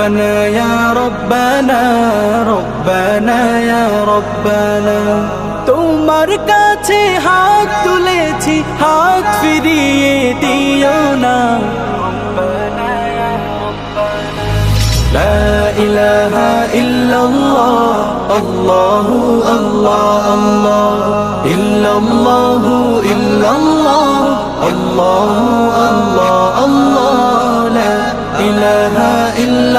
ربنا يا ربنا ربنا يا ربنا তোমার কাছে হাত তুলেছি হাত ফিরিয়ে দিও না لا إله إلا الله الله الله الله إلا الله إلا الله الله الله